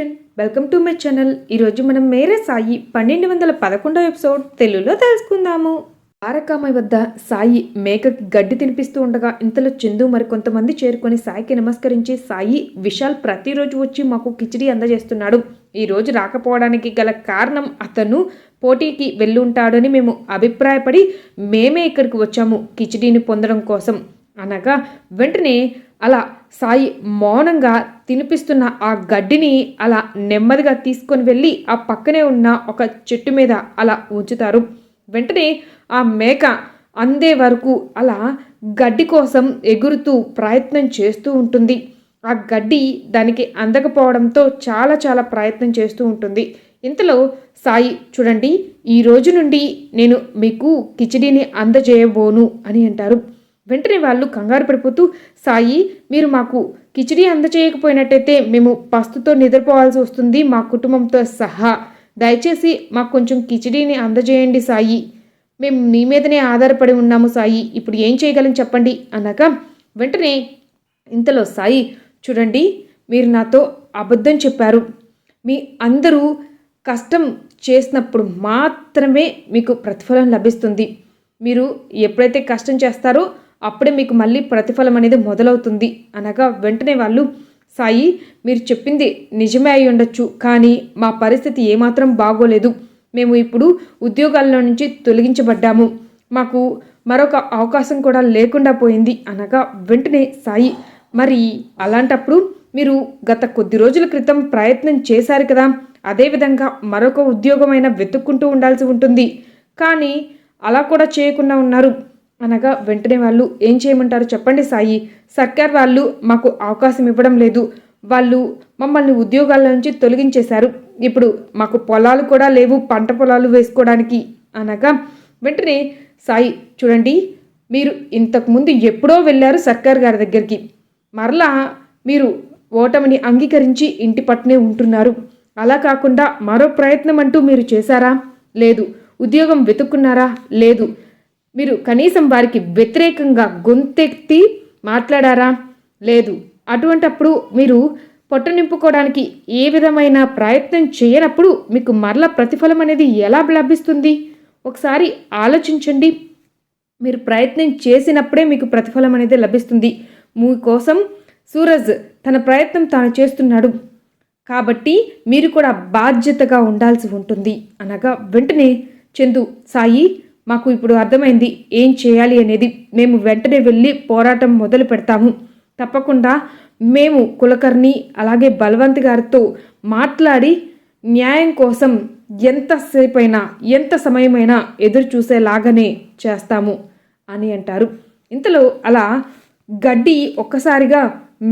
Friend welcome to my channel. ఈరోజు మనం మేరే సాయి పన్నెండు వందల పదకొండో ఎపిసోడ్ తెలుగులో తెలుసుకుందాము. తారకామాయి వద్ద సాయి మేకకి గడ్డి తినిపిస్తూ ఉండగా ఇంతలో చందు మరి కొంతమంది చేరుకొని సాయికి నమస్కరించి సాయి విశాల్ ప్రతిరోజు వచ్చి మాకు కిచిడి అందజేస్తున్నాడు. ఈరోజు రాకపోవడానికి గల కారణం అతను పోటీకి వెళ్ళుంటాడని మేము అభిప్రాయపడి మేమే ఇక్కడికి వచ్చాము కిచిడీని పొందడం కోసం. అనగా వెంటనే అలా సాయి మౌనంగా తినిపిస్తున్న ఆ గడ్డిని అలా నెమ్మదిగా తీసుకొని వెళ్ళి ఆ పక్కనే ఉన్న ఒక చెట్టు మీద అలా ఉంచుతారు. వెంటనే ఆ మేక అందే వరకు అలా గడ్డి కోసం ఎగురుతూ ప్రయత్నం చేస్తూ ఉంటుంది. ఆ గడ్డి దానికి అందకపోవడంతో చాలా చాలా ప్రయత్నం చేస్తూ ఉంటుంది. ఇంతలో సాయి చూడండి ఈ రోజు నుండి నేను మీకు కిచిడీని అందజేయబోను అని అంటారు. వెంటనే వాళ్ళు కంగారు పడిపోతూ సాయి మీరు మాకు కిచిడి అందచేయకపోయినట్టయితే మేము పస్తుతో నిద్రపోవాల్సి వస్తుంది మా కుటుంబంతో సహా. దయచేసి మాకు కొంచెం కిచిడీని అందజేయండి సాయి. మేము మీ మీదనే ఆధారపడి ఉన్నాము సాయి. ఇప్పుడు ఏం చేయగలం చెప్పండి? అనగా వెంటనే ఇంతలో సాయి చూడండి మీరు నాతో అబద్ధం చెప్పారు. మీ అందరూ కష్టం చేసినప్పుడు మాత్రమే మీకు ప్రతిఫలం లభిస్తుంది. మీరు ఎప్పుడైతే కష్టం చేస్తారో అప్పుడే మీకు మళ్ళీ ప్రతిఫలం అనేది మొదలవుతుంది. అనగా వెంటనే వాళ్ళు సాయి మీరు చెప్పింది నిజమే అయి ఉండొచ్చు కానీ మా పరిస్థితి ఏమాత్రం బాగోలేదు. మేము ఇప్పుడు ఉద్యోగాల్లో నుంచి తొలగించబడ్డాము. మాకు మరొక అవకాశం కూడా లేకుండా పోయింది. అనగా వెంటనే సాయి మరి అలాంటప్పుడు మీరు గత కొద్ది రోజుల క్రితం ప్రయత్నం చేశారు కదా అదేవిధంగా మరొక ఉద్యోగమైన వెతుక్కుంటూ ఉండాల్సి ఉంటుంది. కానీ అలా కూడా చేయకుండా ఉన్నారు. అనగా వెంటనే వాళ్ళు ఏం చేయమంటారు చెప్పండి సాయి. సర్కార్ వాళ్ళు మాకు అవకాశం ఇవ్వడం లేదు. వాళ్ళు మమ్మల్ని ఉద్యోగాల నుంచి తొలగించేశారు. ఇప్పుడు మాకు పొలాలు కూడా లేవు పంట పొలాలు వేసుకోవడానికి అనగా వెంటనే సాయి చూడండి మీరు ఇంతకుముందు ఎప్పుడో వెళ్ళారు సర్కార్ గారి దగ్గరికి. మరలా మీరు ఓటమిని అంగీకరించి ఇంటి పట్టునే ఉంటున్నారు. అలా కాకుండా మరో ప్రయత్నం అంటూ మీరు చేశారా? లేదు. ఉద్యోగం వెతుక్కున్నారా? లేదు. మీరు కనీసం వారికి వ్యతిరేకంగా గొంతెత్తి మాట్లాడారా? లేదు. అటువంటప్పుడు మీరు పొట్ట నింపుకోవడానికి ఏ విధమైన ప్రయత్నం చేయనప్పుడు మీకు మరల ప్రతిఫలం అనేది ఎలా లభిస్తుంది? ఒకసారి ఆలోచించండి. మీరు ప్రయత్నం చేసినప్పుడే మీకు ప్రతిఫలం అనేది లభిస్తుంది. మీకోసం సూరజ్ తన ప్రయత్నం తాను చేస్తున్నాడు. కాబట్టి మీరు కూడా బాధ్యతగా ఉండాల్సి ఉంటుంది. అనగా వెంటనే చందు సాయి మాకు ఇప్పుడు అర్థమైంది ఏం చేయాలి అనేది. మేము వెంటనే వెళ్ళి పోరాటం మొదలు పెడతాము. తప్పకుండా మేము కులకర్ణి అలాగే బలవంత్ గారితో మాట్లాడి న్యాయం కోసం ఎంతసేపైనా ఎంత సమయమైనా ఎదురు చూసేలాగానే చేస్తాము అని అంటారు. ఇంతలో అలా గడ్డి ఒక్కసారిగా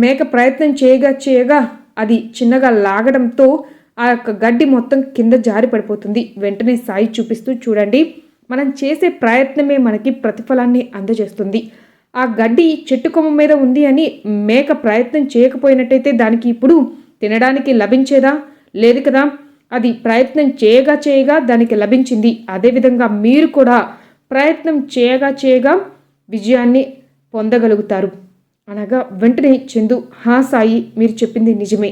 మేక ప్రయత్నం చేయగా చేయగా అది చిన్నగా లాగడంతో ఆ యొక్క గడ్డి మొత్తం కింద జారి పడిపోతుంది వెంటనే సాయి చూపిస్తూ చూడండి. మనం చేసే ప్రయత్నమే మనకి ప్రతిఫలాన్ని అందజేస్తుంది. ఆ గడ్డి చెట్టు కొమ్మ మీద ఉంది అని మేక ప్రయత్నం చేయకపోయినట్టయితే దానికి ఇప్పుడు తినడానికి లభించేదా? లేదు కదా. అది ప్రయత్నం చేయగా చేయగా దానికి లభించింది. అదేవిధంగా మీరు కూడా ప్రయత్నం చేయగా చేయగా విజయాన్ని పొందగలుగుతారు. అనగా వెంటనే చందు హా సాయి మీరు చెప్పింది నిజమే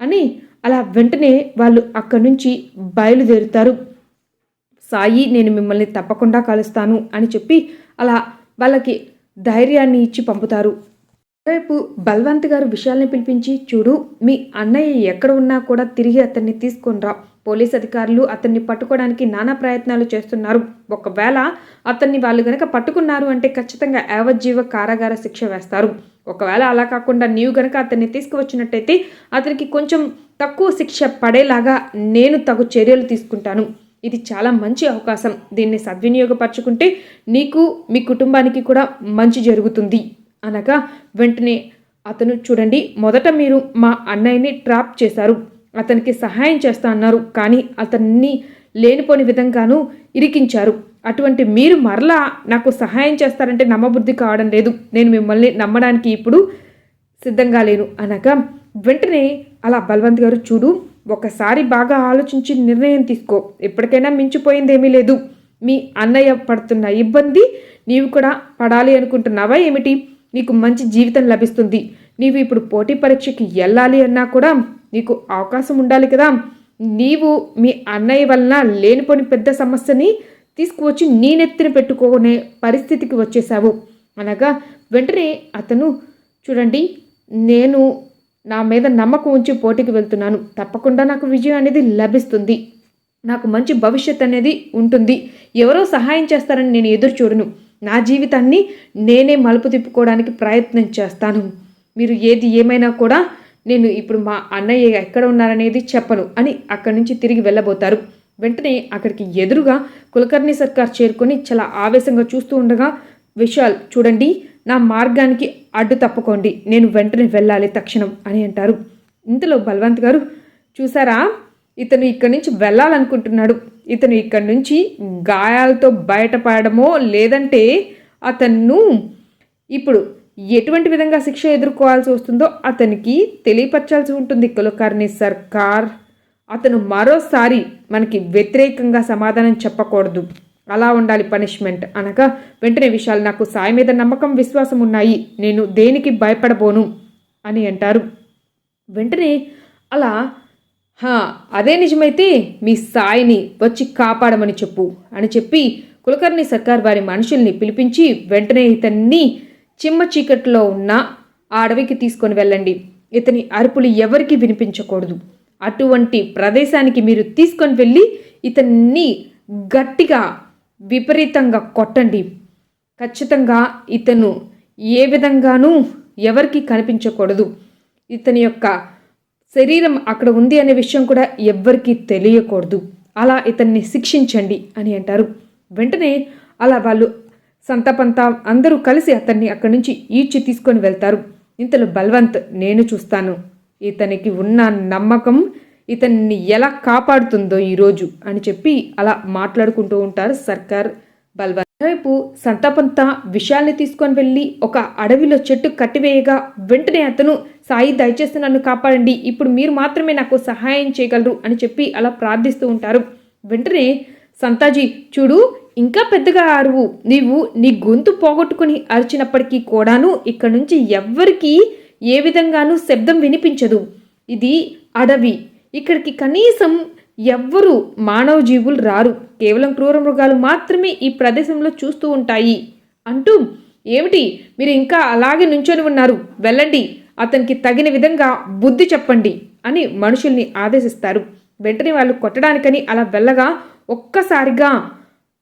అని అలా వెంటనే వాళ్ళు అక్కడి నుంచి బయలుదేరుతారు. సాయి నేను మిమ్మల్ని తప్పకుండా కలుస్తాను అని చెప్పి అలా వాళ్ళకి ధైర్యాన్ని ఇచ్చి పంపుతారు. రేపు బల్వంత్ గారు విషయాల్ని పిలిపించి చూడు మీ అన్నయ్య ఎక్కడ ఉన్నా కూడా తిరిగి అతన్ని తీసుకొనిరా పోలీస్ అధికారులు అతన్ని పట్టుకోవడానికి నానా ప్రయత్నాలు చేస్తున్నారు. ఒకవేళ అతన్ని వాళ్ళు గనక పట్టుకున్నారు అంటే ఖచ్చితంగా యావజ్జీవ కారాగార శిక్ష వేస్తారు. ఒకవేళ అలా కాకుండా నీవు గనక అతన్ని తీసుకువచ్చినట్టయితే అతనికి కొంచెం తక్కువ శిక్ష పడేలాగా నేను తగు చర్యలు తీసుకుంటాను. ఇది చాలా మంచి అవకాశం. దీన్ని సద్వినియోగపరచుకుంటే నీకు మీ కుటుంబానికి కూడా మంచి జరుగుతుంది. అనగా వెంటనే అతను చూడండి మొదట మీరు మా అన్నయ్యని ట్రాప్ చేశారు. అతనికి సహాయం చేస్తా అన్నారు. కానీ అతన్ని లేనిపోని విధంగాను ఇరికించారు. అటువంటి మీరు మరలా నాకు సహాయం చేస్తారంటే నమ్మబుద్ధి కావడం లేదు. నేను మిమ్మల్ని నమ్మడానికి ఇప్పుడు సిద్ధంగా లేను. అనగా వెంటనే అలా బల్వంత్ గారు చూడు ఒకసారి బాగా ఆలోచించి నిర్ణయం తీసుకో. ఎప్పటికైనా మించిపోయిందేమీ లేదు. మీ అన్నయ్య పడుతున్న ఇబ్బంది నీవు కూడా పడాలి అనుకుంటున్నావా ఏమిటి? నీకు మంచి జీవితం లభిస్తుంది. నీవు ఇప్పుడు పోటీ పరీక్షకి వెళ్ళాలి అన్నా కూడా నీకు అవకాశం ఉండాలి కదా. నీవు మీ అన్నయ్య వలన లేనిపోని పెద్ద సమస్యని తీసుకువచ్చి నీ నెత్తిన పెట్టుకునే పరిస్థితికి వచ్చేసావు అనగా వెంటనే అతను చూడండి నేను నా మీద నమ్మకం ఉంచి పోటీకి వెళ్తున్నాను. తప్పకుండా నాకు విజయం అనేది లభిస్తుంది. నాకు మంచి భవిష్యత్ అనేది ఉంటుంది. ఎవరో సహాయం చేస్తారని నేను ఎదురు చూడను. నా జీవితాన్ని నేనే మలుపు తిప్పుకోవడానికి ప్రయత్నం చేస్తాను. మీరు ఏది ఏమైనా కూడా నేను ఇప్పుడు మా అన్నయ్య ఎక్కడ ఉన్నారనేది చెప్పను అని అక్కడి నుంచి తిరిగి వెళ్ళబోతారు. వెంటనే అక్కడికి ఎదురుగా కులకర్ణి సర్కార్ చేరుకొని చాలా ఆవేశంగా చూస్తూ ఉండగా విశాల్ చూడండి నా మార్గానికి అడ్డు తప్పుకోండి. నేను వెంటనే వెళ్ళాలి తక్షణం అని అంటారు. ఇంతలో బల్వంత్ గారు చూసారా? ఇతను ఇక్కడి నుంచి వెళ్ళాలనుకుంటున్నాడు. ఇతను ఇక్కడి నుంచి గాయాలతో బయటపడమో లేదంటే అతన్ను ఇప్పుడు ఎటువంటి విధంగా శిక్ష ఎదుర్కోవాల్సి వస్తుందో అతనికి తెలియపరచాల్సి ఉంటుంది. కులకర్ణి సర్కార్ అతను మరోసారి మనకి వ్యతిరేకంగా సమాధానం చెప్పకూడదు. అలా ఉండాలి పనిష్మెంట్ అనగా వెంటనే విషయాలు నాకు సాయి మీద నమ్మకం విశ్వాసం ఉన్నాయి. నేను దేనికి భయపడబోను? అని అంటారు. వెంటనే అలా హా అదే నిజమైతే మీ సాయిని వచ్చి కాపాడమని చెప్పు అని చెప్పి కులకర్ణి సర్కార్ వారి మనుషుల్ని పిలిపించి వెంటనే ఇతన్ని చిమ్మ చీకట్లో ఉన్న ఆ అడవికి తీసుకొని వెళ్ళండి. ఇతని అరుపులు ఎవరికి వినిపించకూడదు. అటువంటి ప్రదేశానికి మీరు తీసుకొని వెళ్ళి ఇతన్ని గట్టిగా విపరీతంగా కొట్టండి. ఖచ్చితంగా ఇతను ఏ విధంగానూ ఎవరికి కనిపించకూడదు. ఇతని యొక్క శరీరం అక్కడ ఉంది అనే విషయం కూడా ఎవ్వరికీ తెలియకూడదు. అలా ఇతన్ని శిక్షించండి అని అంటారు. వెంటనే అలా వాళ్ళు సంతపంత అందరూ కలిసి అతన్ని అక్కడి నుంచి ఈడ్చి తీసుకొని వెళ్తారు. ఇంతలో బల్వంత్ నేను చూస్తాను. ఇతనికి ఉన్న నమ్మకం ఇతన్ని ఎలా కాపాడుతుందో ఈరోజు అని చెప్పి అలా మాట్లాడుకుంటూ ఉంటారు సర్కార్ బల్వంత్ వైపు సంతాపంతా విషయాల్ని తీసుకొని వెళ్ళి ఒక అడవిలో చెట్టు కట్టివేయగా వెంటనే అతను సాయి దయచేసి నన్ను కాపాడండి. ఇప్పుడు మీరు మాత్రమే నాకు సహాయం చేయగలరు అని చెప్పి అలా ప్రార్థిస్తూ ఉంటారు. వెంటనే సంతాజీ చూడు ఇంకా పెద్దగా అరువు నీవు నీ గొంతు పోగొట్టుకుని అరిచినప్పటికీ కూడాను ఇక్కడ నుంచి ఎవ్వరికీ ఏ విధంగానూ శబ్దం వినిపించదు. ఇది అడవి. ఇక్కడికి కనీసం ఎవ్వరు మానవ జీవులు రారు. కేవలం క్రూర మృగాలు మాత్రమే ఈ ప్రదేశంలో చూస్తూ ఉంటాయి. అంటూ ఏమిటి? మీరు ఇంకా అలాగే నుంచొని ఉన్నారు. వెళ్ళండి. అతనికి తగిన విధంగా బుద్ధి చెప్పండి అని మనుషుల్ని ఆదేశిస్తారు. వెంటనే వాళ్ళు కొట్టడానికని అలా వెళ్ళగా ఒక్కసారిగా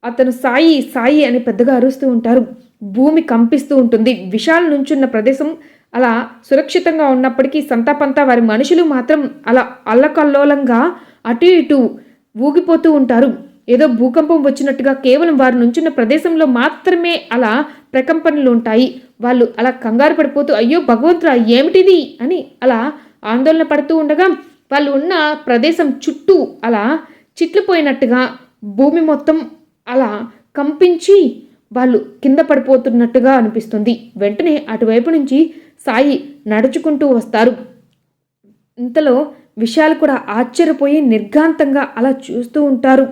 అతను సాయి సాయి అని పెద్దగా అరుస్తూ ఉంటారు. భూమి కంపిస్తూ ఉంటుంది. విశాల్ నుంచున్న ప్రదేశం అలా సురక్షితంగా ఉన్నప్పటికీ సంతాపంతా వారి మనుషులు మాత్రం అలా అల్లకల్లోలంగా అటు ఇటు ఊగిపోతూ ఉంటారు. ఏదో భూకంపం వచ్చినట్టుగా కేవలం వారు నుంచున్న ప్రదేశంలో మాత్రమే అలా ప్రకంపనలు ఉంటాయి. వాళ్ళు అలా కంగారు పడిపోతూ అయ్యో భగవంతురా ఏమిటిది? అని అలా ఆందోళన పడుతూ ఉండగా వాళ్ళు ఉన్న ప్రదేశం చుట్టూ అలా చిట్లిపోయినట్టుగా భూమి మొత్తం అలా కంపించి వాళ్ళు కింద పడిపోతున్నట్టుగా అనిపిస్తుంది. వెంటనే అటువైపు నుంచి సాయి నడుచుకుంటూ వస్తారు. ఇంతలో విషయాలు కూడా ఆశ్చర్యపోయి నిర్ఘాంతంగా అలా చూస్తూ ఉంటారు.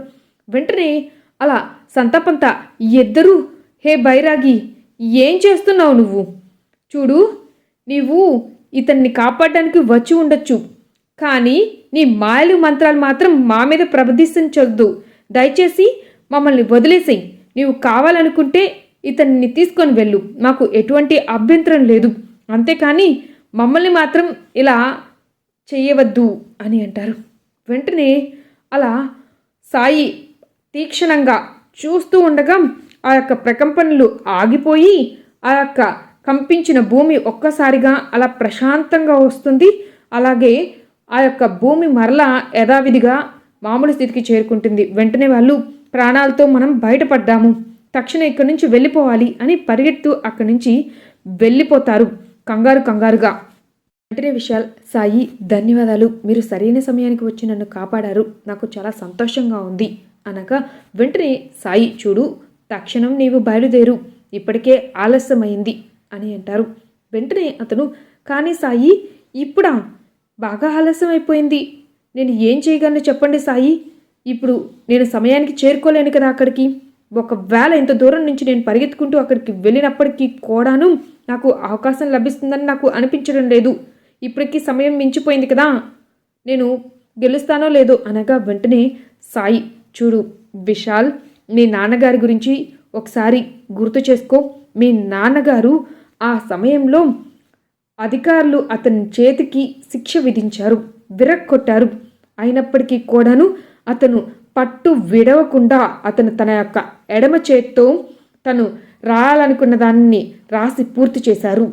వెంటనే అలా సంతపంత ఇద్దరు హే బైరాగి ఏం చేస్తున్నావు నువ్వు? చూడు నీవు ఇతన్ని కాపాడడానికి వచ్చి ఉండొచ్చు. కానీ నీ మాయలు మంత్రాలు మాత్రం మా మీద ప్రబధించొద్దు దయచేసి మమ్మల్ని వదిలేసేయి. నీవు కావాలనుకుంటే ఇతన్ని తీసుకొని వెళ్ళు. మాకు ఎటువంటి అభ్యంతరం లేదు. అంతేకాని మమ్మల్ని మాత్రం ఇలా చేయవద్దు అని అంటారు. వెంటనే అలా సాయి తీక్షణంగా చూస్తూ ఉండగా ఆ యొక్క ప్రకంపనలు ఆగిపోయి ఆ యొక్క కంపించిన భూమి ఒక్కసారిగా అలా ప్రశాంతంగా వస్తుంది. అలాగే ఆ యొక్క భూమి మరలా యథావిధిగా మామూలు స్థితికి చేరుకుంటుంది. వెంటనే వాళ్ళు ప్రాణాలతో మనం బయటపడ్డాము. తక్షణం ఇక్కడి నుంచి వెళ్ళిపోవాలి అని పరిగెత్తు అక్కడి నుంచి వెళ్ళిపోతారు. కంగారు కంగారుగా. వెంటనే విశాల్ సాయి ధన్యవాదాలు. మీరు సరైన సమయానికి వచ్చి నన్ను కాపాడారు. నాకు చాలా సంతోషంగా ఉంది. అనగా వెంటనే సాయి చూడు తక్షణం నీవు బయలుదేరు. ఇప్పటికే ఆలస్యమైంది అని అంటారు. వెంటనే అతను కానీ సాయి ఇప్పుడా? బాగా ఆలస్యం అయిపోయింది నేను ఏం చేయగలను చెప్పండి సాయి? ఇప్పుడు నేను సమయానికి చేరుకోలేను కదా అక్కడికి. ఒకవేళ ఇంత దూరం నుంచి నేను పరిగెత్తుకుంటూ అక్కడికి వెళ్ళినప్పటికీ కూడాను నాకు అవకాశం లభిస్తుందని నాకు అనిపించడం లేదు. ఇప్పటికీ సమయం మించిపోయింది కదా. నేను గెలుస్తానో లేదో అనగా వెంటనే సాయి చూడు విశాల్ మీ నాన్నగారి గురించి ఒకసారి గుర్తు చేసుకో. మీ నాన్నగారు ఆ సమయంలో అధికారులు అతని చేతికి శిక్ష విధించారు విరక్కొట్టారు. అయినప్పటికీ కూడాను అతను పట్టు విడవకుండా అతను తన యొక్క ఎడమ చేత్తో తను రాయాలనుకున్న దాన్ని రాసి పూర్తి చేశారు.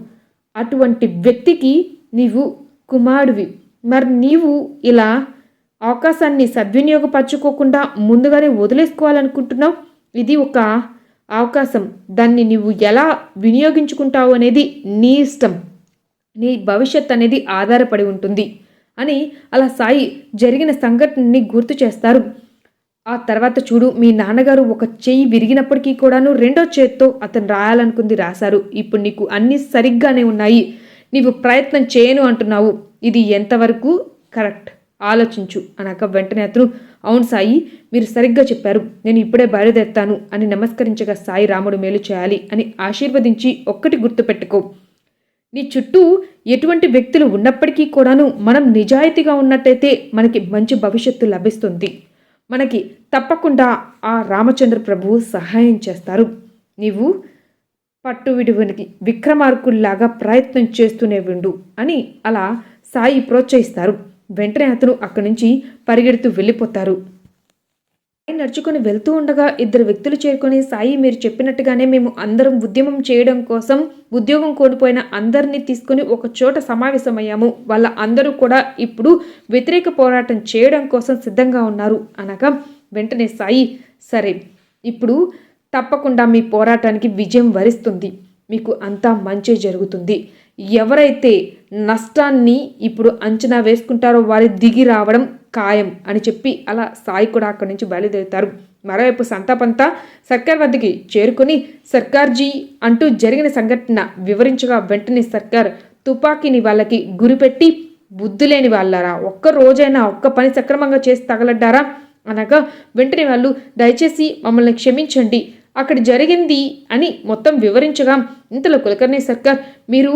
అటువంటి వ్యక్తికి నీవు కుమారుడివి. మరి నీవు ఇలా అవకాశాన్ని సద్వినియోగపరచుకోకుండా ముందుగానే వదిలేసుకోవాలనుకుంటున్నావు? ఇది ఒక అవకాశం. దాన్ని నువ్వు ఎలా వినియోగించుకుంటావు అనేది నీ ఇష్టం. నీ భవిష్యత్ అనేది ఆధారపడి ఉంటుంది అని అలా సాయి జరిగిన సంఘటనని గుర్తు చేస్తారు. ఆ తర్వాత చూడు మీ నాన్నగారు ఒక చెయ్యి విరిగినప్పటికీ కూడాను రెండో చేత్తో అతను రాయాలనుకుంది రాశారు. ఇప్పుడు నీకు అన్నీ సరిగ్గానే ఉన్నాయి. నీవు ప్రయత్నం చేయను అంటున్నావు. ఇది ఎంతవరకు కరెక్ట్? ఆలోచించు అనక వెంటనే అతను అవును సాయి మీరు సరిగ్గా చెప్పారు. నేను ఇప్పుడే బయలుదేరుతాను అని నమస్కరించగా సాయి రాముడు మేలు చేయాలి అని ఆశీర్వదించి ఒక్కటి గుర్తుపెట్టుకో. నీ చుట్టూ ఎటువంటి వ్యక్తులు ఉన్నప్పటికీ కూడాను మనం నిజాయితీగా ఉన్నట్టయితే మనకి మంచి భవిష్యత్తు లభిస్తుంది. మనకి తప్పకుండా ఆ రామచంద్ర ప్రభువు సహాయం చేస్తారు. నీవు పట్టు విడువనికి విక్రమార్కుల్లాగా ప్రయత్నం చేస్తూనే విండు అని అలా సాయి ప్రోత్సహిస్తారు. వెంటనే అతను అక్కడి నుంచి పరిగెడుతూ వెళ్ళిపోతారు. నడుచుకుని వెళ్తూ ఉండగా ఇద్దరు వ్యక్తులు చేరుకొని సాయి మీరు చెప్పినట్టుగానే మేము అందరం ఉద్యమం చేయడం కోసం ఉద్యోగం కోల్పోయిన అందరినీ తీసుకుని ఒక చోట సమావేశమయ్యాము. వాళ్ళ అందరూ కూడా ఇప్పుడు వ్యతిరేక పోరాటం చేయడం కోసం సిద్ధంగా ఉన్నారు. అనగా వెంటనే సాయి సరే ఇప్పుడు తప్పకుండా మీ పోరాటానికి విజయం వరిస్తుంది. మీకు అంతా మంచి జరుగుతుంది. ఎవరైతే నష్టాన్ని ఇప్పుడు అంచనా వేసుకుంటారో వారి దిగి రావడం ఖాయం అని చెప్పి అలా సాయి కూడా అక్కడి నుంచి బయలుదేరుతారు. మరోవైపు సంతాపంతా సర్కార్ వద్దకి చేరుకొని సర్కార్జీ అంటూ జరిగిన సంఘటన వివరించగా వెంటనే సర్కార్ తుపాకీని వాళ్ళకి గురిపెట్టి బుద్ధి లేని వాళ్ళారా? ఒక్క రోజైనా ఒక్క పని సక్రమంగా చేసి తగలడ్డారా? అనగా వెంటనే వాళ్ళు దయచేసి మమ్మల్ని క్షమించండి అక్కడ జరిగింది అని మొత్తం వివరించగా ఇంతలో కులకర్ణి సర్కార్ మీరు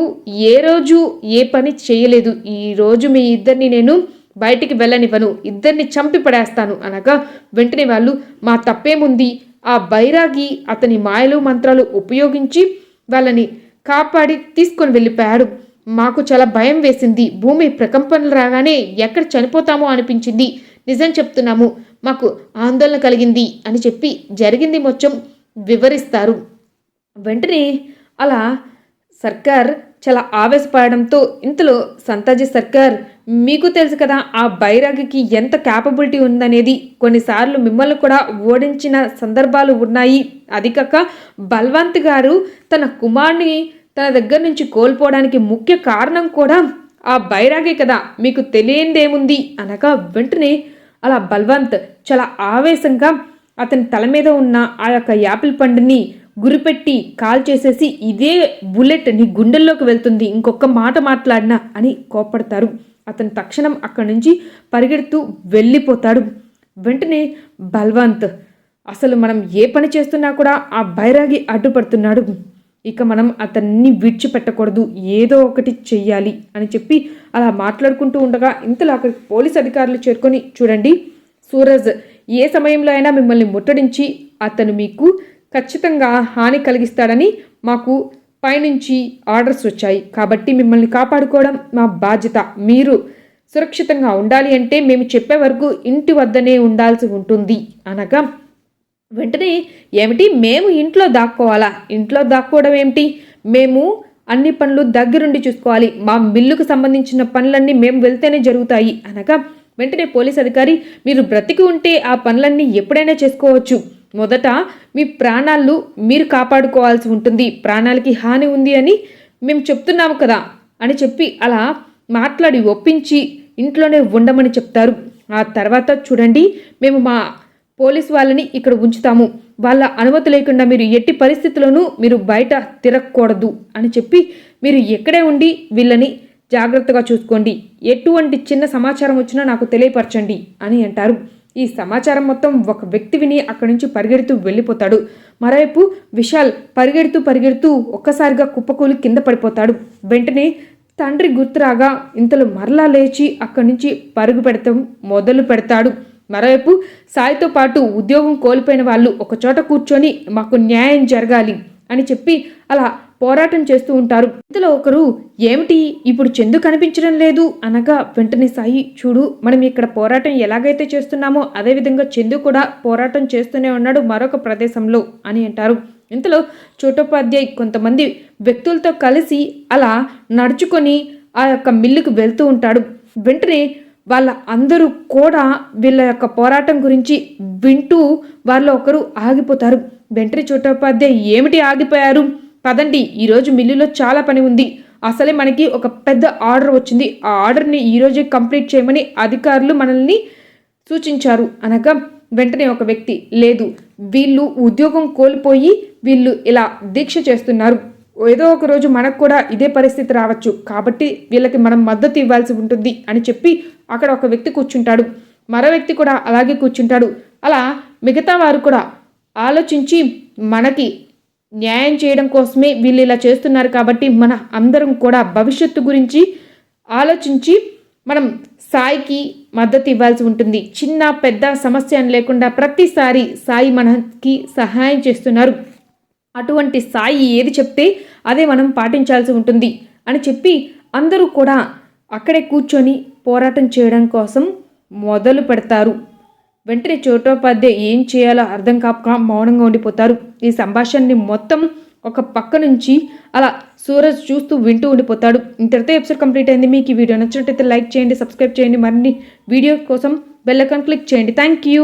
ఏ రోజు ఏ పని చేయలేదు ఈ రోజు మీ ఇద్దరిని నేను బయటికి వెళ్ళనివ్వను ఇద్దరిని చంపి పడేస్తాను అనగా వెంటనే వాళ్ళు మా తప్పేముంది? ఆ బైరాగి అతని మాయలు మంత్రాలు ఉపయోగించి వాళ్ళని కాపాడి తీసుకొని వెళ్ళిపోయాడు. మాకు చాలా భయం వేసింది. భూమి ప్రకంపనలు రాగానే ఎక్కడ చనిపోతామో అనిపించింది. నిజం చెప్తున్నాము. మాకు ఆందోళన కలిగింది అని చెప్పి జరిగింది మొత్తం వివరిస్తారు. వెంటనే అలా సర్కార్ చాలా ఆవేశపడడంతో ఇంతలో సంతాజీ సర్కార్ మీకు తెలుసు కదా ఆ బైరాగికి ఎంత క్యాపబిలిటీ ఉందనేది. కొన్నిసార్లు మిమ్మల్ని కూడా ఓడించిన సందర్భాలు ఉన్నాయి. అది కాక బల్వంత్ గారు తన కుమార్ని తన దగ్గర నుంచి కోల్పోవడానికి ముఖ్య కారణం కూడా ఆ బైరాగే కదా. మీకు తెలియందేముంది? అనగా వెంటనే అలా బల్వంత్ చాలా ఆవేశంగా అతని తల మీద ఉన్న ఆ యొక్క యాపిల్ పండుని గురిపెట్టి కాల్ చేసేసి ఇదే బుల్లెట్ నీ గుండెల్లోకి వెళ్తుంది. ఇంకొక మాట మాట్లాడినా అని కోపడతారు అతను తక్షణం అక్కడి నుంచి పరిగెడుతూ వెళ్ళిపోతాడు. వెంటనే బల్వంత్ అసలు మనం ఏ పని చేస్తున్నా కూడా ఆ బైరాగి అడ్డుపడుతున్నాడు. ఇక మనం అతన్ని విడిచిపెట్టకూడదు ఏదో ఒకటి చెయ్యాలి అని చెప్పి అలా మాట్లాడుకుంటూ ఉండగా ఇంతలో అక్కడికి పోలీస్ అధికారులు చేరుకొని చూడండి సూరజ్ ఏ సమయంలో అయినా మిమ్మల్ని ముట్టడించి అతను మీకు ఖచ్చితంగా హాని కలిగిస్తాడని మాకు పైనుంచి ఆర్డర్స్ వచ్చాయి. కాబట్టి మిమ్మల్ని కాపాడుకోవడం మా బాధ్యత. మీరు సురక్షితంగా ఉండాలి అంటే మేము చెప్పే వరకు ఇంటి వద్దనే ఉండాల్సి ఉంటుంది. అనగా వెంటనే ఏమిటి? మేము ఇంట్లో దాక్కోవాలా? ఇంట్లో దాక్కోవడం ఏమిటి? మేము అన్ని పనులు దగ్గరుండి చూసుకోవాలి. మా మిల్లుకు సంబంధించిన పనులన్నీ మేము వెళ్తేనే జరుగుతాయి. అనగా వెంటనే పోలీస్ అధికారి మీరు బ్రతికి ఉంటే ఆ పనులన్నీ ఎప్పుడైనా చేసుకోవచ్చు. మొదట మీ ప్రాణాలు మీరు కాపాడుకోవాల్సి ఉంటుంది. ప్రాణాలకి హాని ఉంది అని మేము చెప్తున్నాము కదా అని చెప్పి అలా మాట్లాడి ఒప్పించి ఇంట్లోనే ఉండమని చెప్తారు. ఆ తర్వాత చూడండి మేము మా పోలీస్ వాళ్ళని ఇక్కడ ఉంచుతాము. వాళ్ళ అనుమతి లేకుండా మీరు ఎట్టి పరిస్థితుల్లోనూ మీరు బయట తిరగకూడదు అని చెప్పి మీరు ఎక్కడే ఉండి వీళ్ళని జాగ్రత్తగా చూసుకోండి. ఎటువంటి చిన్న సమాచారం వచ్చినా నాకు తెలియపరచండి అని అంటారు. ఈ సమాచారం మొత్తం ఒక వ్యక్తి విని అక్కడి నుంచి పరిగెడుతూ వెళ్ళిపోతాడు. మరోవైపు విశాల్ పరిగెడుతూ పరిగెడుతూ ఒక్కసారిగా కుప్పకూలి కింద పడిపోతాడు. వెంటనే తండ్రి గుర్తురాగా ఇంతలో మరలా లేచి అక్కడి నుంచి పరుగు పెడతాం మొదలు పెడతాడు. మరోవైపు సాయితో పాటు ఉద్యోగం కోల్పోయిన వాళ్ళు ఒకచోట కూర్చొని మాకు న్యాయం జరగాలి అని చెప్పి అలా పోరాటం చేస్తూ ఉంటారు. ఇంతలో ఒకరు ఏమిటి? ఇప్పుడు చందు కనిపించడం లేదు అనగా వెంటనే సాయి చూడు మనం ఇక్కడ పోరాటం ఎలాగైతే చేస్తున్నామో అదేవిధంగా చందు కూడా పోరాటం చేస్తూనే ఉన్నాడు మరొక ప్రదేశంలో అని అంటారు. ఇంతలో చోటోపాధ్యాయ్ కొంతమంది వ్యక్తులతో కలిసి అలా నడుచుకొని ఆ యొక్క మిల్లుకు వెళ్తూ ఉంటాడు. వెంటనే వాళ్ళ అందరూ కూడా వీళ్ళ యొక్క పోరాటం గురించి వింటూ వాళ్ళు ఒకరు ఆగిపోతారు. వెంటనే చోటోపాధ్యాయ్ ఏమిటి ఆగిపోయారు? పదండి ఈరోజు మిల్లులో చాలా పని ఉంది. అసలే మనకి ఒక పెద్ద ఆర్డర్ వచ్చింది. ఆ ఆర్డర్ని ఈరోజే కంప్లీట్ చేయమని అధికారులు మనల్ని సూచించారు. అనగా వెంటనే ఒక వ్యక్తి లేదు వీళ్ళు ఉద్యోగం కోల్పోయి వీళ్ళు ఇలా దీక్ష చేస్తున్నారు. ఏదో ఒక రోజు మనకు కూడా ఇదే పరిస్థితి రావచ్చు. కాబట్టి వీళ్ళకి మనం మద్దతు ఇవ్వాల్సి ఉంటుంది అని చెప్పి అక్కడ ఒక వ్యక్తి కూర్చుంటాడు. మరో వ్యక్తి కూడా అలాగే కూర్చుంటాడు. అలా మిగతా వారు కూడా ఆలోచించి మనకి న్యాయం చేయడం కోసమే వీళ్ళు ఇలా చేస్తున్నారు కాబట్టి మన అందరం కూడా భవిష్యత్తు గురించి ఆలోచించి మనం సాయికి మద్దతు ఇవ్వాల్సి ఉంటుంది. చిన్న పెద్ద సమస్య అని లేకుండా ప్రతిసారి సాయి మనకి సహాయం చేస్తున్నారు. అటువంటి సాయి ఏది చెప్తే అదే మనం పాటించాల్సి ఉంటుంది అని చెప్పి అందరూ కూడా అక్కడే కూర్చొని పోరాటం చేయడం కోసం మొదలు పెడతారు. వెంటనే చోటోపాధ్యాయ ఏం చేయాలో అర్థం కాక మౌనంగా ఉండిపోతారు. ఈ సంభాషణని మొత్తం ఒక పక్క నుంచి అలా సూరజ్ చూస్తూ వింటూ ఉండిపోతాడు. ఇంతటితో ఎపిసోడ్ కంప్లీట్ అయింది. మీకు ఈ వీడియో నచ్చినట్టయితే లైక్ చేయండి సబ్స్క్రైబ్ చేయండి. మరిన్ని వీడియో కోసం బెల్లకన్ క్లిక్ చేయండి. Thank you